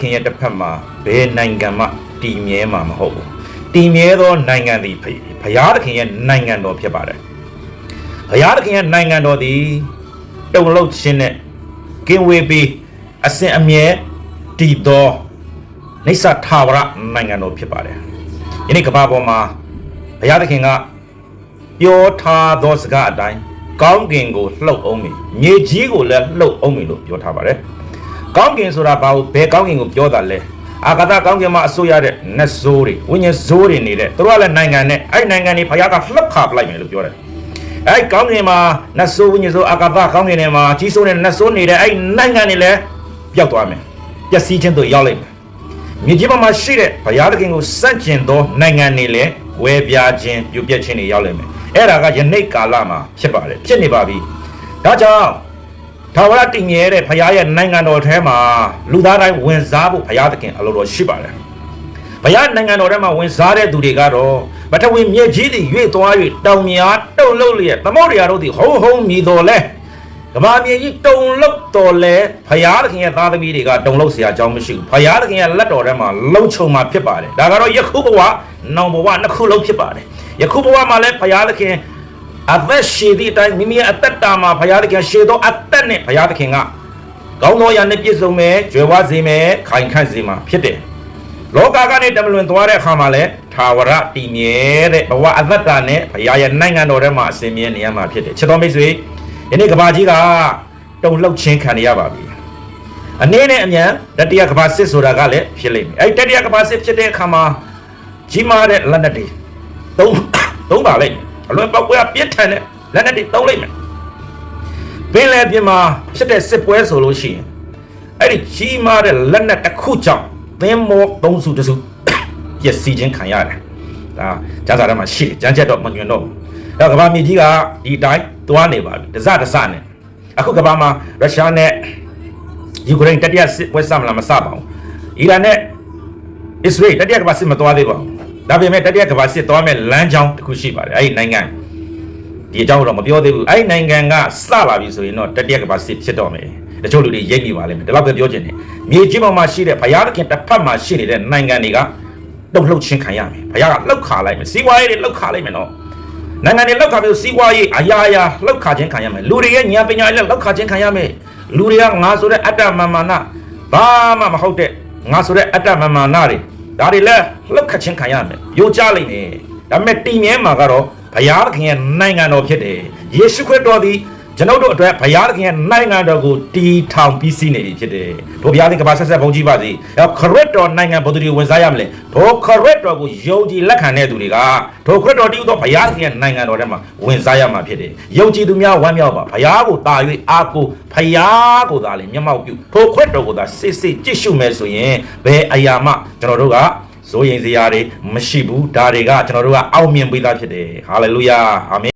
ခင်ရဲ့တစ်ဖက်မှာဘယ်နိုင်ငံမှတည်မြဲမှာမဟုတ်ဘူးတည်မြဲသောနိုင်ငံသည်ဘုရားသခင်ရဲ့နိုင်ငံတော်ဖြစ်ပါတယ်ဘုရားသခင်ရဲ့နိုင်ငံတော်သည်တုံ့လောက်ခြင်းနဲ့ကင်းဝေးပြီးအစဉ်အမြဲတည်သောနေဆထာဝရနိုင်ငံတော်ဖြစ်ပါတယ်ယနေ့ကမ္ဘာပေါ်မှာဘုရားသခင်ကပြောထားသောစကားအတိုင်းကောင်းကင်ကိုလှုပ်အောင်မည်မြေကြီးကိုလည်းလှုပ်အောင်မည်လို့ပြောထားပါတယ် ကောင်းကင်ဆိုတာဘာလို့ဘယ်ကောင်းကင်ကိုပြောတာလဲအာကာသကောင်းကင်မှာအစိုးရတဲ့နတ်ဆိုးတွေဝိညာဉ်ဆိုးတွေနေတဲ့သူတို့ကလည်းနိုင်ငံနဲ့အဲ့နိုင်ငံတွေဘုရားကလှုပ်ခါပလိုက်မယ်လို့ပြောတယ်အဲ့ကောင်းကင်မှာနတ်ဆိုးဝိညာဉ်ဆိုးအာကာသကောင်းကင်ထဲမှာကြီးစိုးတဲ့နတ်ဆိုးနေတဲ့အဲ့နိုင်ငံတွေလည်းပျောက်သွားမယ်ပျက်စီးခြင်းတို့ရောက်လိုက်မယ်မြေကြီးပေါ်မှာရှိတဲ့ဘုရားသခင်ကိုစန့်ကျင်သောနိုင်ငံတွေလည်းဝဲပြားခြင်းပြုတ်ပြက်ခြင်းတွေရောက်လိုက်မယ်အဲ့ဒါကယနေ့ကာလမှာဖြစ်ပါတယ်ဖြစ်နေပါပြီဒါကြောင့် ထာဝရတည်မြဲတဲ့ဘုရားရဲ့နိုင်ငံတော်ထဲမှာလူသားတိုင်းဝင်စားဖို့ဘုရားသခင်အလိုတော်ရှိပါတယ်။ဘုရားနိုင်ငံတော်ထဲမှာဝင်စားတဲ့သူတွေကတော့ပထဝီမြေကြီးတွေရွေ့သွား၍တောင်များတုံလှုပ်လျက်သမုဒ္ဒရာတို့သည်ဟုံးဟုံးမြည်တော်လဲကဘာမြေကြီးတုံလှုပ်တော်လဲဘုရားသခင်ရဲ့သားသမီးတွေကတုံလှုပ်เสียအကြောင်းမရှိဘူး။ဘုရားသခင်ရဲ့လက်တော်ထဲမှာလုံခြုံမှာဖြစ်ပါတယ်။ဒါကတော့ယခုဘဝနောင်ဘဝနှစ်ခုလုံးဖြစ်ပါတယ်။ယခုဘဝမှာလည်းဘုရားသခင် အသက်ရှည်သည့်အတိုင်းမိမိရဲ့အသက်တာမှာဘုရားသခင်ရှည်သောအသက်နဲ့ဘုရားသခင်ကကောင်းသောရာနဲ့ပြည့်စုံမယ်ကြွယ်ဝစေမယ်ခိုင်ခန့်စေမှာဖြစ်တယ်။လောကကနေတမလွန်သွားတဲ့အခါမှာလည်းသာဝရတည်မြဲတဲ့ဘဝအသက်တာနဲ့ဘုရားရဲ့နိုင်ငံတော်ထဲမှာအစဉ်မြဲနေရမှာဖြစ်တယ်။ချစ်တော်မိတ်ဆွေယနေ့ကဘာကြီးကတုံလှုပ်ခြင်းခံရပါပြီ။အနေနဲ့အမြန်တတိယကဘာစစ်ဆိုတာကလည်းဖြစ်လိမ့်မယ်။အဲဒီတတိယကဘာစစ်ဖြစ်တဲ့အခါမှာကြီးမားတဲ့လက်နက်တွေသုံးသုံးပါလိမ့်မယ်။ အလွန်ပောက်ကွဲပြင်းထန်တဲ့လက်နက်တွေသုံးလိမ့်မယ်။ပင်လယ်ပြင်မှာဖြစ်တဲ့စစ်ပွဲဆိုလို့ရှိရင်အဲ့ဒီကြီးမားတဲ့လက်နက်တစ်ခုကြောင့်သင်းမောသုံးစုတစ်စုပျက်စီးခြင်းခံရတယ်။ဒါကျမ်းစာထဲမှာရှိတယ်။ကြမ်းချက်တော့မညွန်တော့ဘူး။အဲ့တော့ကမ္ဘာမြေကြီးကဒီအတိုင်းသွားနေပါပြီ။တစတစနဲ့အခုကမ္ဘာမှာရုရှားနဲ့ယူကရိန်းတတိယစစ်ပွဲစမလားမစပါဘူး။အီရန်နဲ့အစ္စရေးတတိယကမ္ဘာစစ်မသွားသေးပါဘူး။ ဒါပေမဲ့တတိယကမ္ဘာစစ်သွားမဲ့လမ်းကြောင်းတစ်ခုရှိပါတယ်။အဲ့ဒီနိုင်ငံဒီအကြောင်းတော့မပြောသေးဘူး။အဲ့ဒီနိုင်ငံကစလာပြီဆိုရင်တော့တတိယကမ္ဘာစစ်ဖြစ်တော့မယ်။တချို့လူတွေရိပ်မိပါလိမ့်မယ်။ဒါတော့ပဲပြောချင်တယ်။မြေကြီးပေါ်မှာရှိတဲ့ဘုရားသခင်တစ်ဖက်မှာရှိနေတဲ့နိုင်ငံတွေကတုံ့လှုပ်ခြင်းခံရမယ်။ဘုရားကလှုပ်ခါလိုက်မယ်။စီးပွားရေးတွေလှုပ်ခါလိုက်မယ်နော်။နိုင်ငံတွေလှုပ်ခါပြီးစီးပွားရေးအရာရာလှုပ်ခါခြင်းခံရမယ်။လူတွေရဲ့ဉာဏ်ပညာလည်းလှုပ်ခါခြင်းခံရမယ်။လူတွေကငါဆိုတဲ့အတ္တမမာနဘာမှမဟုတ်တဲ့ငါဆိုတဲ့အတ္တမမာနတွေ ဒါတွေလည်းလှုပ်ခါခြင်းခံရမယ်။ယိုကြလိမ့်မယ်။ဒါပေမဲ့တည်မြဲမှာကတော့ဘုရားသခင်ရဲ့နိုင်ငံတော်ဖြစ်တယ်။ယေရှုခရစ်တော်သည် ကျွန်ုပ်တို့အတွက်ဘုရားသခင်ရဲ့နိုင်ငံတော်ကိုတည်ထောင်ပြီးစီးနေပြီဖြစ်တယ်။တို့ဘုရားသခင်ကဘာဆက်ဆက်ဘုန်းကြီးပါစေ။အဲခရစ်တော်နိုင်ငံဘုသူတွေဝင်စားရမလဲ။တို့ခရစ်တော်ကိုယုံကြည်လက်ခံတဲ့သူတွေကတို့ခရစ်တော်တည်သောဘုရားသခင်ရဲ့နိုင်ငံတော်ထဲမှာဝင်စားရမှာဖြစ်တယ်။ယုံကြည်သူများဝမ်းမြောက်ပါ။ဘုရားကိုတာ၍အားကိုဘုရားကိုသာလေမျက်မှောက်ပြု။တို့ခရစ်တော်ကိုသာစစ်စစ်ကြည့်ရှုမယ်ဆိုရင်ဘယ်အရာမှကျွန်တော်တို့ကစိုးရင်စရာတွေမရှိဘူးဒါတွေကကျွန်တော်တို့ကအောင်မြင်ပြီးသားဖြစ်တယ်ဟာလေလုယာအာမင်